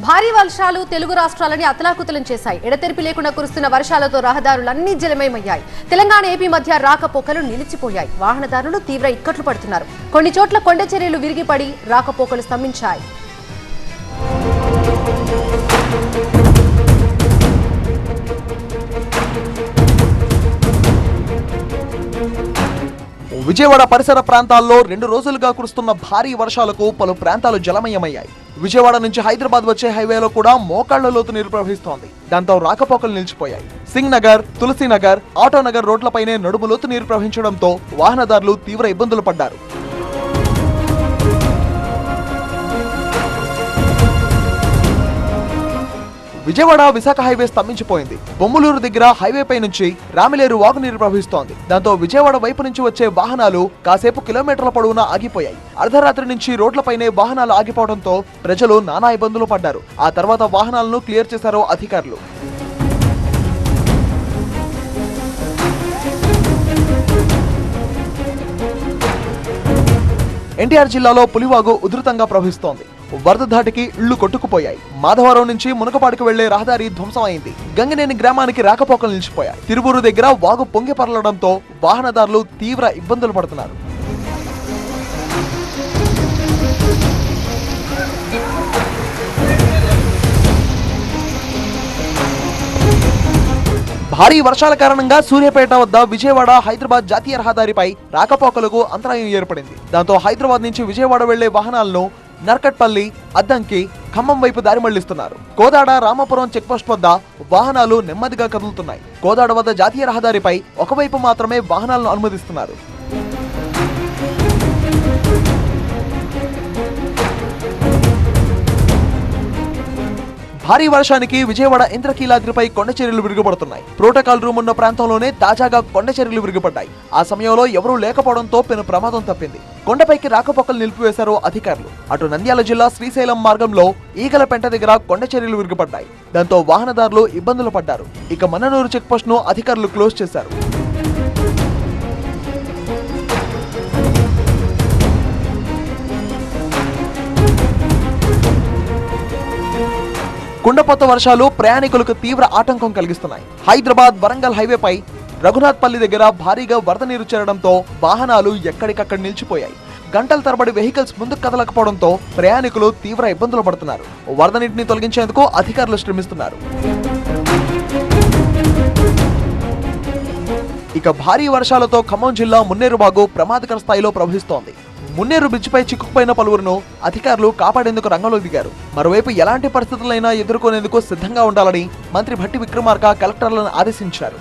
భారీ వర్షాలు తెలుగు రాష్ట్రాలని అతలాకుతలం చేశాయి. ఎడతెరిపి లేకుండా కురుస్తున్న వర్షాలతో రహదారులన్నీ జలమయమయ్యాయి. తెలంగాణ ఏపీ మధ్య రాకపోకలు నిలిచిపోయాయి. వాహనదారులు తీవ్ర ఇక్కట్లు పడుతున్నారు. కొన్ని చోట్ల కొండ చర్యలు విరిగిపడి రాకపోకలు స్తంభించాయి. విజయవాడ పరిసర ప్రాంతాల్లో రెండు రోజులుగా కురుస్తున్న భారీ వర్షాలకు పలు ప్రాంతాలు జలమయమయ్యాయి. విజయవాడ నుంచి హైదరాబాద్ వచ్చే హైవేలో కూడా మోకాళ్ళ లోతు నీరు ప్రవహిస్తోంది. దాంతో రాకపోకలు నిలిచిపోయాయి. సింగ్ నగర్ తులసి నగర్ ఆటో నగర్ రోడ్లపైనే నడుము లోతు నీరు ప్రవహించడంతో వాహనదారులు తీవ్ర ఇబ్బందులు పడ్డారు. విజయవాడ విశాఖ హైవే స్తంభించిపోయింది. బొమ్మలూరు దగ్గర హైవేపై నుంచి రామిలేరు వాగునీరు ప్రవహిస్తోంది. దాంతో విజయవాడ వైపు నుంచి వచ్చే వాహనాలు కాసేపు కిలోమీటర్ల పొడవునా ఆగిపోయాయి. అర్ధరాత్రి నుంచి రోడ్లపైనే వాహనాలు ఆగిపోవడంతో ప్రజలు నానా ఇబ్బందులు పడ్డారు. ఆ తర్వాత వాహనాలను క్లియర్ చేశారు అధికారులు. ఎన్టీఆర్ జిల్లాలో పులివాగు ఉధృతంగా ప్రవహిస్తోంది. వరద ధాటికి ఇళ్ళు కొట్టుకుపోయాయి. మాధవరం నుంచి మునకపాడుకు వెళ్ళే రహదారి ధ్వంసమైంది. గంగనేని గ్రామానికి రాకపోకలు నిలిచిపోయాయి. తిరువూరు దగ్గర వాగు పొంగి పరలడంతో వాహనదారులు తీవ్ర ఇబ్బందులు పడుతున్నారు. భారీ వర్షాల కారణంగా సూర్యాపేట వద్ద విజయవాడ హైదరాబాద్ జాతీయ రహదారిపై రాకపోకలకు అంతరాయం ఏర్పడింది. దాంతో హైదరాబాద్ నుంచి విజయవాడ వెళ్ళే వాహనాలను నర్కట్పల్లి అద్దంకి ఖమ్మం వైపు దారి మళ్ళిస్తున్నారు. కోదాడ రామాపురం చెక్పోస్ట్ వద్ద వాహనాలు నెమ్మదిగా కదులుతున్నాయి. కోదాడ వద్ద జాతీయ రహదారిపై ఒకవైపు మాత్రమే వాహనాలను అనుమతిస్తున్నారు. భారీ వర్షానికి విజయవాడ ఇంద్రకీలాద్రిపై కొండ చర్యలు విరుగుపడుతున్నాయి. ప్రోటోకాల్ రూమ్ ఉన్న ప్రాంతంలోనే తాజాగా కొండ చర్యలు విరుగుపడ్డాయి. ఆ సమయంలో ఎవరూ లేకపోవడంతో పెను ప్రమాదం తప్పింది. కొండపైకి రాకపోకలు నిలిపివేశారు అధికారులు. అటు నంద్యాల జిల్లా శ్రీశైలం మార్గంలో ఈగల పెంట దగ్గర కొండ చర్యలు విరుగుపడ్డాయి. దాంతో వాహనదారులు ఇబ్బందులు పడ్డారు. ఇక మన్ననూరు చెక్పోస్ట్ను అధికారులు క్లోజ్ చేశారు. కుండపోత వర్షాలు ప్రయాణికులకు తీవ్ర ఆటంకం కలిగిస్తున్నాయి. హైదరాబాద్ వరంగల్ హైవేపై రఘునాథ్పల్లి దగ్గర భారీగా వరద నీరు చేరడంతో వాహనాలు ఎక్కడికక్కడ నిలిచిపోయాయి. గంటల తరబడి వెహికల్స్ ముందుకు కదలకపోవడంతో ప్రయాణికులు తీవ్ర ఇబ్బందులు పడుతున్నారు. వరద నీటిని తొలగించేందుకు అధికారులు శ్రమిస్తున్నారు. ఇక భారీ వర్షాలతో ఖమ్మం జిల్లా మున్నేరుబాగు ప్రమాదకర స్థాయిలో ప్రవహిస్తోంది. మున్నేరు బ్రిడ్జిపై చిక్కుకుపోయిన పలువురును అధికారులు కాపాడేందుకు రంగంలో దిగారు. మరోవైపు ఎలాంటి పరిస్థితులైనా ఎదుర్కొనేందుకు సిద్ధంగా ఉండాలని మంత్రి భట్టి విక్రమార్క కలెక్టర్లను ఆదేశించారు.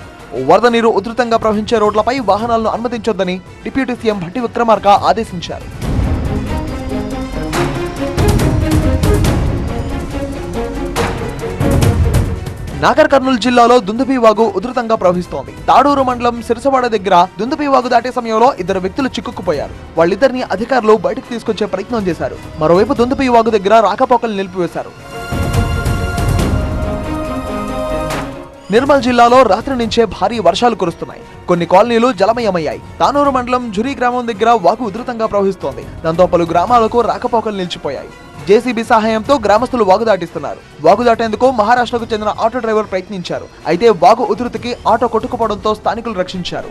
వరద నీరు ఉధృతంగా ప్రవహించే రోడ్లపై వాహనాలను అనుమతించొద్దని డిప్యూటీ సీఎం భట్టి విక్రమార్క ఆదేశించారు. నాగర్ కర్నూలు జిల్లాలో దుందుపి వాగు ఉధృతంగా ప్రవహిస్తోంది. తాడూరు మండలం సిరసవాడ దగ్గర దుందుపి వాగు దాటే సమయంలో ఇద్దరు వ్యక్తులు చిక్కుకుపోయారు. వాళ్ళిద్దరిని అధికారులు బయటకు తీసుకొచ్చే ప్రయత్నం చేశారు. మరోవైపు దుందుపి వాగు దగ్గర రాకపోకలు నిలిపివేశారు. నిర్మల్ జిల్లాలో రాత్రి నుంచే భారీ వర్షాలు కురుస్తున్నాయి. కొన్ని కాలనీలు జలమయమయ్యాయి. తానూరు మండలం జురీ గ్రామం దగ్గర వాగు ఉధృతంగా ప్రవహిస్తోంది. దాంతో పలు గ్రామాలకు రాకపోకలు నిలిచిపోయాయి. జేసీబీ సహాయంతో గ్రామస్తులు వాగు దాటిస్తున్నారు. వాగు దాటేందుకు మహారాష్ట్రకు చెందిన ఆటో డ్రైవర్ ప్రయత్నించారు. అయితే వాగు ఉధృతికి ఆటో కొట్టుకుపోవడంతో స్థానికులు రక్షించారు.